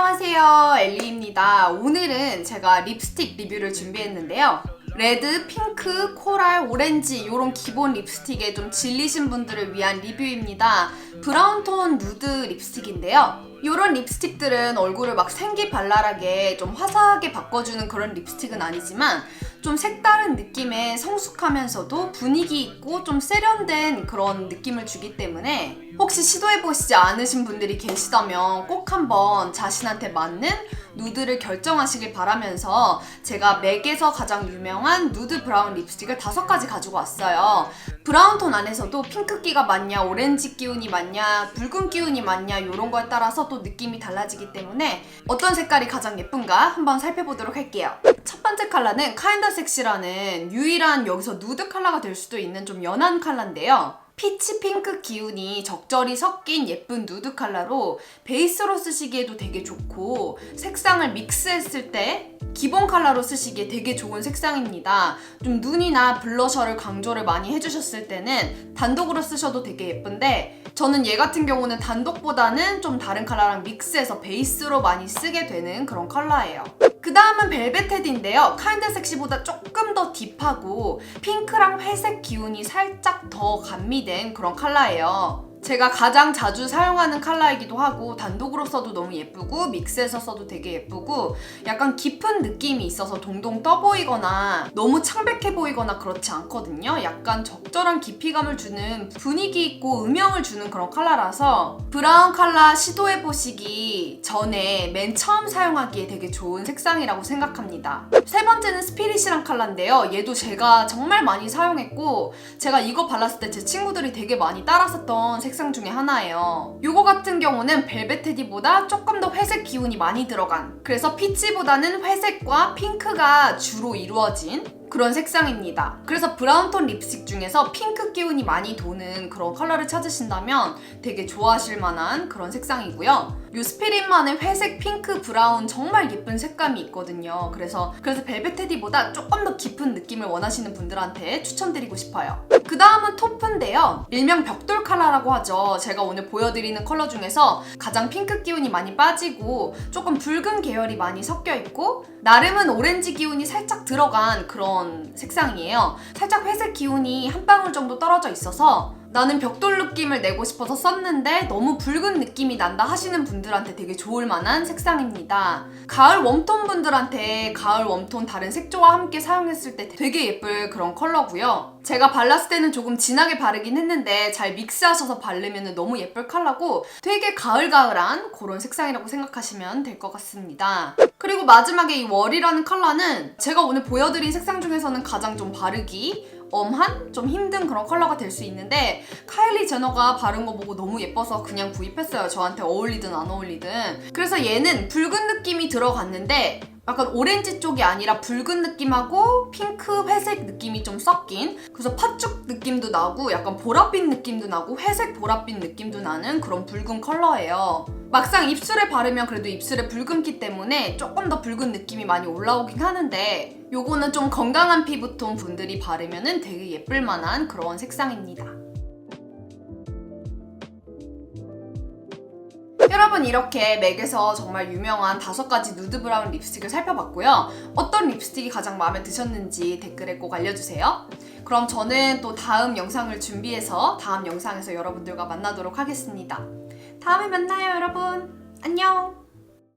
안녕하세요 엘리입니다. 오늘은 제가 립스틱 리뷰를 준비했는데요. 레드, 핑크, 코랄, 오렌지 이런 기본 립스틱에 좀 질리신 분들을 위한 리뷰입니다. 브라운톤 누드 립스틱인데요 이런 립스틱들은 얼굴을 막 생기발랄하게 좀 화사하게 바꿔주는 그런 립스틱은 아니지만 좀 색다른 느낌의 성숙하면서도 분위기 있고 좀 세련된 그런 느낌을 주기 때문에 혹시 시도해보시지 않으신 분들이 계시다면 꼭 한번 자신한테 맞는 누드를 결정하시길 바라면서 제가 맥에서 가장 유명한 누드 브라운 립스틱을 다섯 가지 가지고 왔어요. 브라운 톤 안에서도 핑크기가 맞냐, 오렌지 기운이 맞냐, 붉은 기운이 맞냐 이런 거에 따라서 또 느낌이 달라지기 때문에 어떤 색깔이 가장 예쁜가 한번 살펴보도록 할게요. 첫 번째 컬러는 카인더 섹시라는 유일한 여기서 누드 컬러가 될 수도 있는 좀 연한 컬러인데요. 피치 핑크 기운이 적절히 섞인 예쁜 누드 컬러로 베이스로 쓰시기에도 되게 좋고 색상을 믹스했을 때 기본 컬러로 쓰시기에 되게 좋은 색상입니다. 좀 눈이나 블러셔를 강조를 많이 해주셨을 때는 단독으로 쓰셔도 되게 예쁜데 저는 얘 같은 경우는 단독보다는 좀 다른 컬러랑 믹스해서 베이스로 많이 쓰게 되는 그런 컬러예요. 그 다음은 벨벳헤드인데요. 카인드 섹시보다 조금 더 딥하고 핑크랑 회색 기운이 살짝 더 감미된 그런 컬러예요. 제가 가장 자주 사용하는 컬러이기도 하고 단독으로 써도 너무 예쁘고 믹스해서 써도 되게 예쁘고 약간 깊은 느낌이 있어서 동동 떠 보이거나 너무 창백해 보이거나 그렇지 않거든요. 약간 적절한 깊이감을 주는 분위기 있고 음영을 주는 그런 컬러라서 브라운 컬러 시도해 보시기 전에 맨 처음 사용하기에 되게 좋은 색상이라고 생각합니다. 세 번째는 스피릿이란 컬러인데요. 얘도 제가 정말 많이 사용했고 제가 이거 발랐을 때 제 친구들이 되게 많이 따라 썼던 색상 중에 하나예요. 요거 같은 경우는 벨벳 테디보다 조금 더 회색 기운이 많이 들어간 그래서 피치보다는 회색과 핑크가 주로 이루어진 그런 색상입니다. 그래서 브라운톤 립스틱 중에서 핑크 기운이 많이 도는 그런 컬러를 찾으신다면 되게 좋아하실 만한 그런 색상이고요. 요 스피릿만의 회색, 핑크, 브라운 정말 예쁜 색감이 있거든요. 그래서 그래서 벨벳 테디보다 조금 더 깊은 느낌을 원하시는 분들한테 추천드리고 싶어요. 그 다음은 토프인데요. 일명 벽돌 컬러라고 하죠. 제가 오늘 보여드리는 컬러 중에서 가장 핑크 기운이 많이 빠지고 조금 붉은 계열이 많이 섞여 있고 나름은 오렌지 기운이 살짝 들어간 그런 색상이에요. 살짝 회색 기운이 한 방울 정도 떨어져 있어서 나는 벽돌 느낌을 내고 싶어서 썼는데 너무 붉은 느낌이 난다 하시는 분들한테 되게 좋을 만한 색상입니다. 가을 웜톤 분들한테 가을 웜톤 다른 색조와 함께 사용했을 때 되게 예쁠 그런 컬러고요. 제가 발랐을 때는 조금 진하게 바르긴 했는데 잘 믹스하셔서 바르면 너무 예쁠 컬러고 되게 가을가을한 그런 색상이라고 생각하시면 될 것 같습니다. 그리고 마지막에 이 월이라는 컬러는 제가 오늘 보여드린 색상 중에서는 가장 좀 바르기 엄한 좀 힘든 그런 컬러가 될 수 있는데 카일리 제너가 바른 거 보고 너무 예뻐서 그냥 구입했어요. 저한테 어울리든 안 어울리든. 그래서 얘는 붉은 느낌이 들어갔는데 약간 오렌지 쪽이 아니라 붉은 느낌하고 핑크, 회색 느낌이 좀 섞인 그래서 팥죽 느낌도 나고 약간 보랏빛 느낌도 나고 회색 보랏빛 느낌도 나는 그런 붉은 컬러예요. 막상 입술에 바르면 그래도 입술에 붉은기 때문에 조금 더 붉은 느낌이 많이 올라오긴 하는데 요거는 좀 건강한 피부톤 분들이 바르면 되게 예쁠 만한 그런 색상입니다. 여러분 이렇게 맥에서 정말 유명한 다섯 가지 누드 브라운 립스틱을 살펴봤고요. 어떤 립스틱이 가장 마음에 드셨는지 댓글에 꼭 알려주세요. 그럼 저는 또 다음 영상을 준비해서 다음 영상에서 여러분들과 만나도록 하겠습니다. 다음에 만나요 여러분. 안녕.